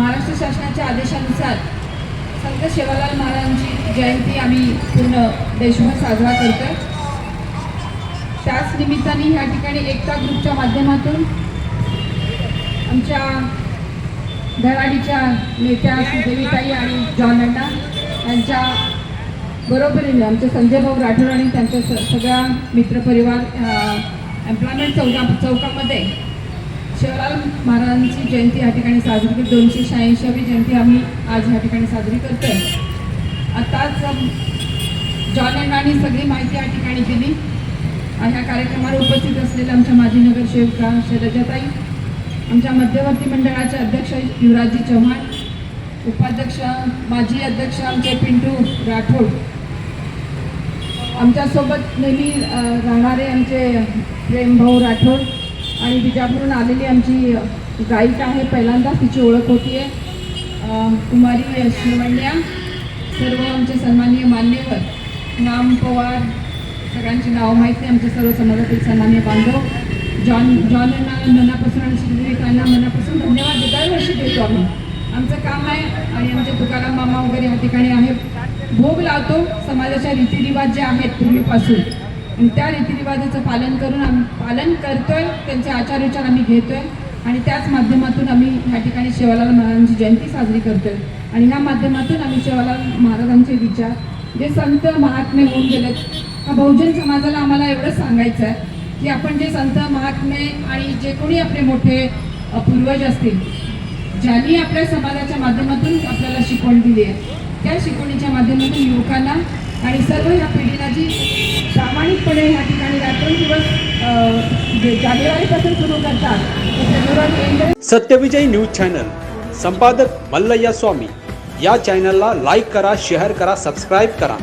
महाराष्ट्र शासनाच्या आदेशानुसार संत शेवालाल महाराजांची जयंती आम्ही पूर्ण देशभर साजरा करतो त्याच निमित्ताने ह्या ठिकाणी एकता ग्रुपच्या माध्यमातून आमच्या धडाडीच्या नेत्या देवीताई आणि जॉन अण्णा यांच्या बरोबरीने आमचे संजय भाऊ राठोड आणि त्यांच्या स सगळा मित्रपरिवार एम्प्लॉयमेंट चौका चौकामध्ये शिवलाल महाराजांची जयंती या ठिकाणी साजरी केली दोनशे शहाऐंशीवी जयंती आम्ही आज ह्या ठिकाणी साजरी करतोय. आताच अम, जॉन अण्णांनी सगळी माहिती या ठिकाणी दिली. ह्या कार्यक्रमाला उपस्थित असलेल्या आमच्या माजी नगरसेविका शैलजाताई आमच्या मध्यवर्ती मंडळाचे अध्यक्ष युवराजी चव्हाण उपाध्यक्ष माजी अध्यक्ष आमचे पिंटू राठोड. आमच्यासोबत नेहमी राहणारे आमचे प्रेमभाऊ राठोड आणि बिजापूरहून आलेली आमची गाईड आहे पहिल्यांदा तिची ओळख होती आहे कुमारी शिवण्या सर्व आमचे सन्माननीय मान्यवर नाम पवार सगळ्यांची नावं माहिती आमचे सर्व समाजातील सन्मान्य बांधव जॉन जॉन यांना मनापासून आणि श्रीविवेकांना मनापासून धन्यवाद दरवर्षी देतो आम्ही. आमचं काम आहे आणि आमचे तुकाराम मामा वगैरे या ठिकाणी आहे भोग लावतो. समाजाच्या रीतिरिवाज जे आहेत पूर्वीपासून. त्या रीतिरिवाजाचं पालन करून आम्ही पालन करतोय त्यांचे आचार विचार आम्ही घेतोय आणि त्याच माध्यमातून आम्ही ह्या ठिकाणी शिवालाल महाराजांची जयंती साजरी करतोय. आणि ह्या माध्यमातून आम्ही शिवालाल महाराजांचे विचार जे संत महात्मे होऊन गेलेत हा बहुजन समाजाला आम्हाला एवढंच सांगायचं आहे की आपण जे संत महात्मे आणि जे कोणी आपले मोठे पूर्वज असतील ज्यांनी आपल्या समाजाच्या माध्यमातून आपल्याला शिकवण दिली आहे त्या शिकवणीच्या माध्यमातून युवकांना आणि सर्व ह्या पिढीला जी प्रामाणिकपणे ह्या ठिकाणी रात्रंदिवस जानेवारीपासून सुरू करतात ते सत्यविजय न्यूज चॅनल. संपादक मल्लय्या स्वामी. या चॅनलला लाईक करा शेअर करा सबस्क्राईब करा.